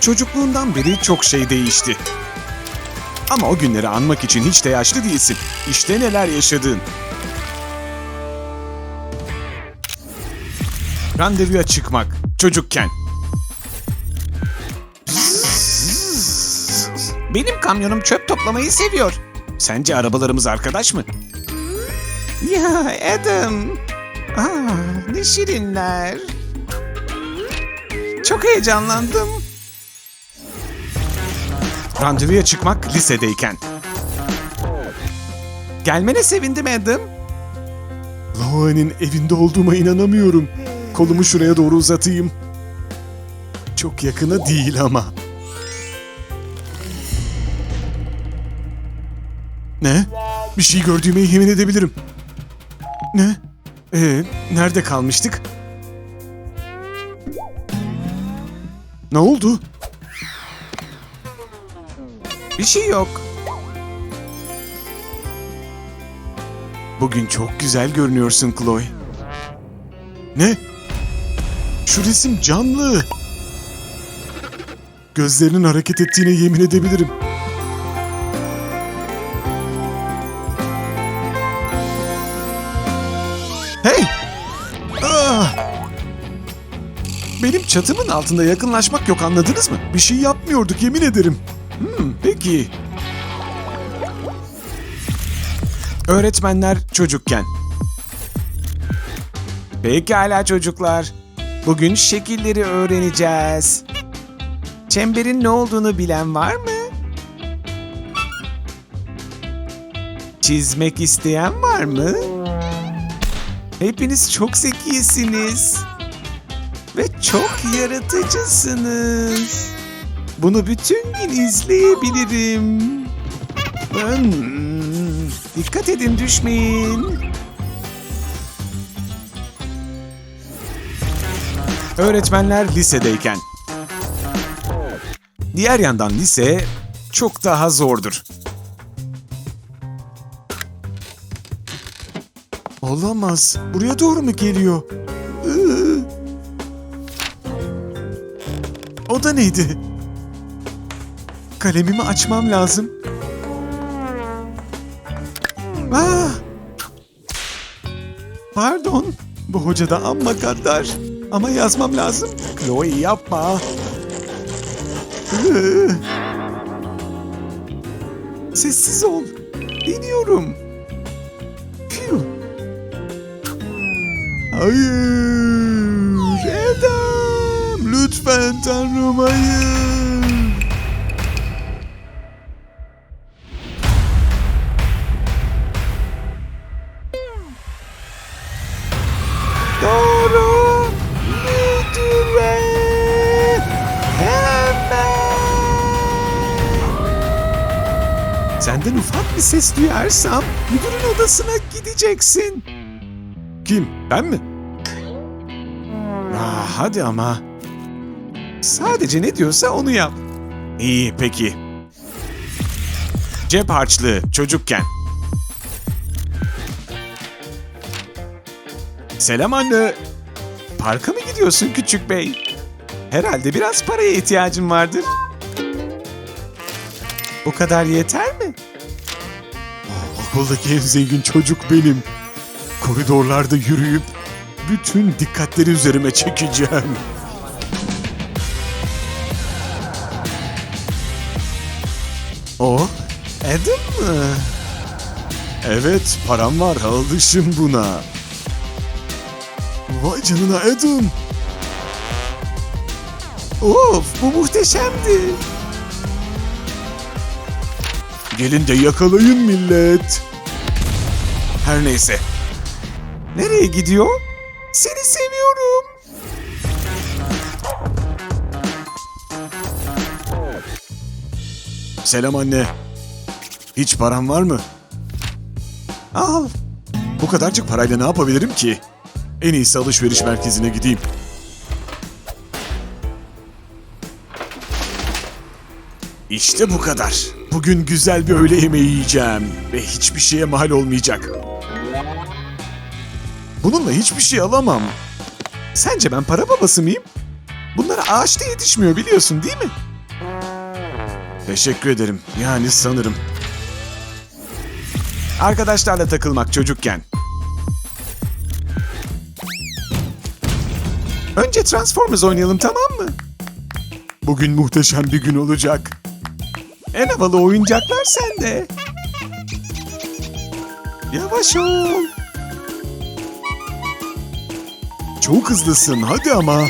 Çocukluğundan beri çok şey değişti. Ama o günleri anmak için hiç de yaşlı değilsin. İşte neler yaşadın. Randevuya çıkmak çocukken. Benim kamyonum çöp toplamayı seviyor. Sence arabalarımız arkadaş mı? Ya Adam. Aa, ne şirinler. Çok heyecanlandım. Randevuya çıkmak lisedeyken. Gelmene sevindim Adam. Lao'nun evinde olduğuma inanamıyorum. Kolumu şuraya doğru uzatayım. Çok yakına değil ama. Ne? Bir şey gördüğüme yemin edebilirim. Ne? Ee, nerede kalmıştık? Ne oldu? Bir şey yok. Bugün çok güzel görünüyorsun Chloe. Ne? Şu resim canlı. Gözlerinin hareket ettiğine yemin edebilirim. Hey! Ah! Benim çatımın altında yakınlaşmak yok anladınız mı? Bir şey yapmıyorduk yemin ederim. Hmm, peki. Öğretmenler çocukken. Pekala çocuklar. Bugün şekilleri öğreneceğiz. Çemberin ne olduğunu bilen var mı? Çizmek isteyen var mı? Hepiniz çok zekisiniz. Ve çok yaratıcısınız. Bunu bütün gün izleyebilirim. Dikkat edin düşmeyin. Öğretmenler lisedeyken. Diğer yandan lise çok daha zordur. Olamaz. Buraya doğru mu geliyor? O da neydi? Kalemimi açmam lazım. Ah! Pardon. Bu hoca da amma gaddar. Ama yazmam lazım. Chloe yapma. Sessiz ol. Deniyorum. Phew. Hayır. Edem. Lütfen tanrım hayır. Senden ufak bir ses duyarsam müdürün odasına gideceksin. Kim? Ben mi? Ah, hadi ama. Sadece ne diyorsa onu yap. İyi peki. Cep harçlığı çocukken. Selam anne. Parka mı gidiyorsun küçük bey? Herhalde biraz paraya ihtiyacın vardır. Bu kadar yeter mi? Ah, okuldaki en zengin çocuk benim. Koridorlarda yürüyüp bütün dikkatleri üzerime çekeceğim. O Adam mı? Evet, param var. Alışım buna. Vay canına Adam. Of, bu muhteşemdi. Gelin de yakalayın millet. Her neyse. Nereye gidiyor? Seni seviyorum. Selam anne. Hiç param var mı? Al. Bu kadarcık parayla ne yapabilirim ki? En iyisi alışveriş merkezine gideyim. İşte bu kadar. Bugün güzel bir öğle yemeği yiyeceğim ve hiçbir şeye mal olmayacak. Bununla hiçbir şey alamam. Sence ben para babası mıyım? Bunlar ağaçta yetişmiyor biliyorsun değil mi? Teşekkür ederim. Yani sanırım. Arkadaşlarla takılmak çocukken. Önce Transformers oynayalım tamam mı? Bugün muhteşem bir gün olacak. En havalı oyuncaklar sende. Yavaş ol. Çok hızlısın hadi ama.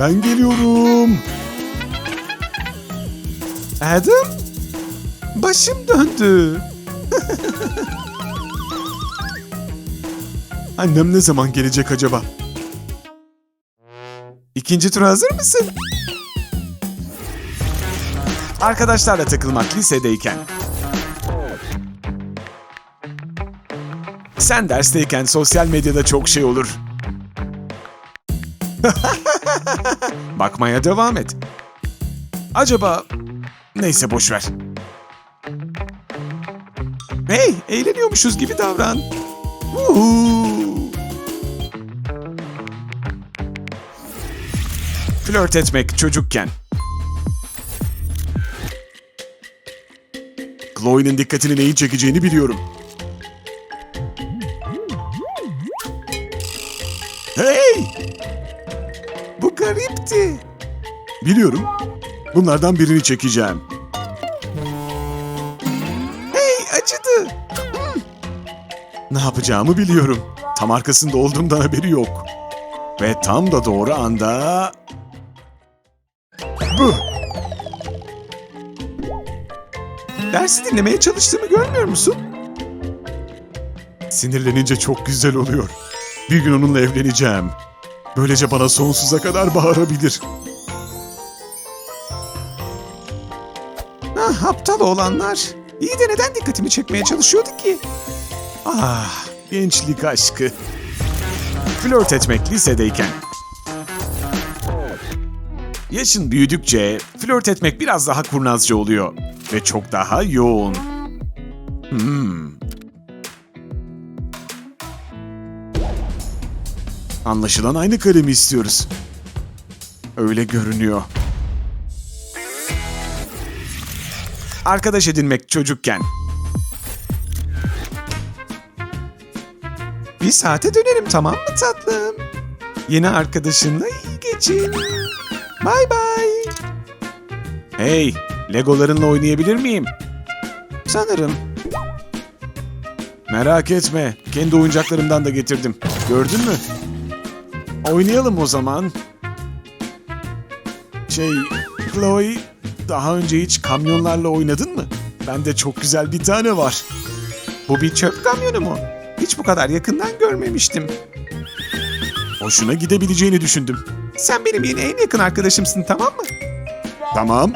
Ben geliyorum. Adam? Başım döndü. Annem ne zaman gelecek acaba? İkinci tura hazır mısın? Arkadaşlarla takılmak lisedeyken. Sen dersteyken sosyal medyada çok şey olur. Bakmaya devam et. Acaba... Neyse boş ver. Hey, eğleniyormuşuz gibi davran. Uhu. Flört etmek çocukken. Chloe'nin dikkatini neyin çekeceğini biliyorum. Hey! Bu garipti. Biliyorum. Bunlardan birini çekeceğim. Hey acıdı. Ne yapacağımı biliyorum. Tam arkasında olduğumdan haberi yok. Ve tam da doğru anda... Bu. Dersi dinlemeye çalıştığımı görmüyor musun? Sinirlenince çok güzel oluyor. Bir gün onunla evleneceğim. Böylece bana sonsuza kadar bağırabilir. Ah, aptal olanlar. İyi de neden dikkatimi çekmeye çalışıyordu ki? Ah, gençlik aşkı. Flört etmek lisedeyken. Yaşın büyüdükçe flört etmek biraz daha kurnazca oluyor ve çok daha yoğun. Hmm. Anlaşılan aynı kalemi istiyoruz. Öyle görünüyor. Arkadaş edinmek çocukken. Bir saate dönerim tamam mı tatlım? Yeni arkadaşınla iyi geçin. Bay bay. Hey, Legolarınla oynayabilir miyim? Sanırım. Merak etme, kendi oyuncaklarımdan da getirdim. Gördün mü? Oynayalım o zaman. Şey, Chloe, daha önce hiç kamyonlarla oynadın mı? Bende çok güzel bir tane var. Bu bir çöp kamyonu mu? Hiç bu kadar yakından görmemiştim. Hoşuna gidebileceğini düşündüm. Sen benim yeni en yakın arkadaşımsın tamam mı? Tamam.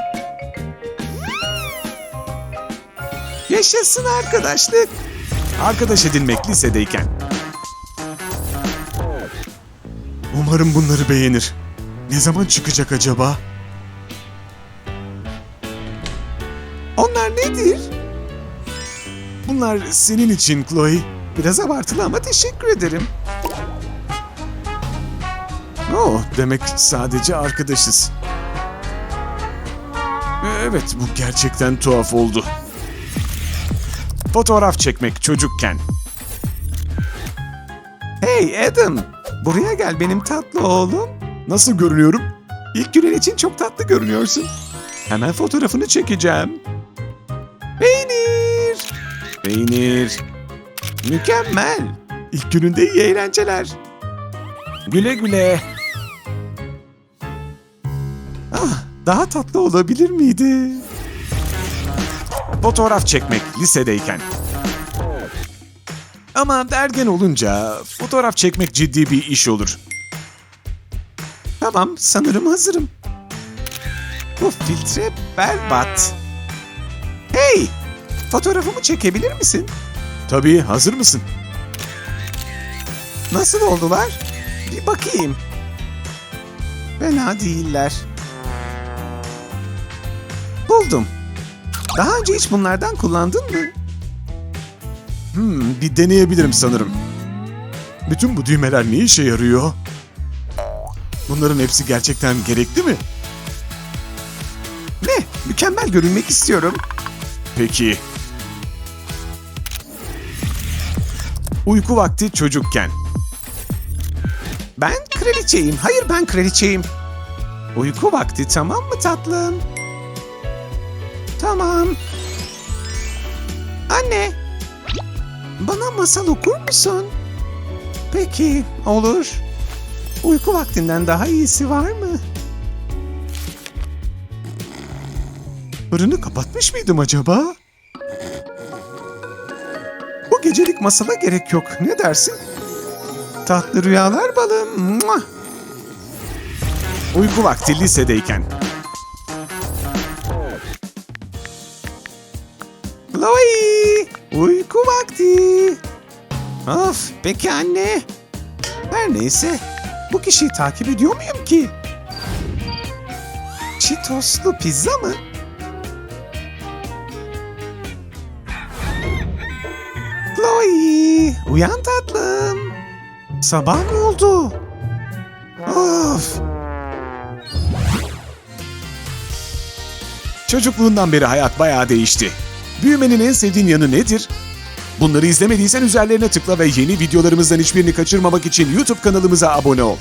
Yaşasın arkadaşlık. Arkadaş edinmek lisedeyken. Umarım bunları beğenir. Ne zaman çıkacak acaba? Onlar nedir? Bunlar senin için Chloe. Biraz abartılı ama teşekkür ederim. Oh, demek sadece arkadaşız. Evet, bu gerçekten tuhaf oldu. Fotoğraf çekmek çocukken. Hey Adam, buraya gel benim tatlı oğlum. Nasıl görünüyorum? İlk günün için çok tatlı görünüyorsun. Hemen fotoğrafını çekeceğim. Peynir. Peynir. Mükemmel. İlk gününde iyi eğlenceler. Güle güle. Ah, daha tatlı olabilir miydi? Fotoğraf çekmek lisedeyken. Ama ergen olunca fotoğraf çekmek ciddi bir iş olur. Tamam, sanırım hazırım. Bu filtre berbat. Hey! Fotoğrafımı çekebilir misin? Tabii, hazır mısın? Nasıl oldular? Bir bakayım. Fena değiller. Buldum. Daha önce hiç bunlardan kullandın mı? Hmm, bir deneyebilirim sanırım. Bütün bu düğmeler ne işe yarıyor? Bunların hepsi gerçekten gerekli mi? Ne? Mükemmel görünmek istiyorum. Peki. Uyku vakti çocukken. Ben kraliçeyim. Hayır ben kraliçeyim. Uyku vakti tamam mı tatlım? Tamam. Anne. Bana masal okur musun? Peki, olur. Uyku vaktinden daha iyisi var mı? Fırını kapatmış mıydım acaba? Bu gecelik masala gerek yok. Ne dersin? Tatlı rüyalar balım. Uyku vakti lisedeyken. Vakti. Of, peki anne. Her neyse. Bu kişiyi takip ediyor muyum ki? Çitoslu pizza mı? Chloe! Uyan tatlım. Sabah mı oldu? Of! Çocukluğundan beri hayat bayağı değişti. Büyümenin en sevdiğin yanı nedir? Bunları izlemediysen üzerlerine tıkla ve yeni videolarımızdan hiçbirini kaçırmamak için YouTube kanalımıza abone ol.